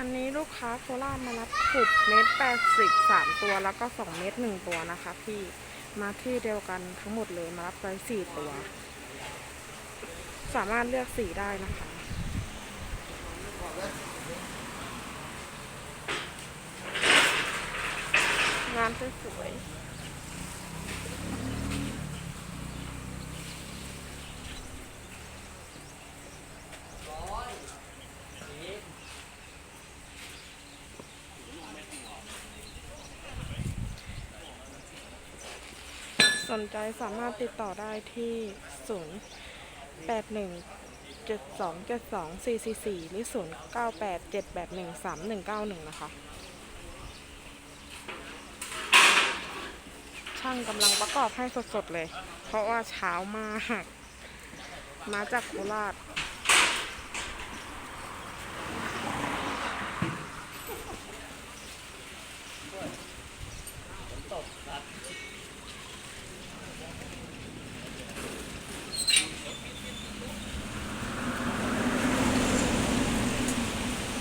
อันนี้ลูกค้าโคราชมารับขุดเม็ดแปดสิบสามตัวแล้วก็สองเม็ดหนึ่งตัวนะคะพี่มาที่เดียวกันทั้งหมดเลยมารับไปสี่ตัว สามารถเลือกสีได้นะคะ งานสวยๆ สนใจสามารถติดต่อได้ที่ 0 8 1 7 2 7 2 4 4 4 หรือ 0 9 8 7 8 1 3 1 9 1 นะคะ ช่างกำลังประกอบให้สดๆเลย เพราะว่าเช้ามาก มาจากโคราช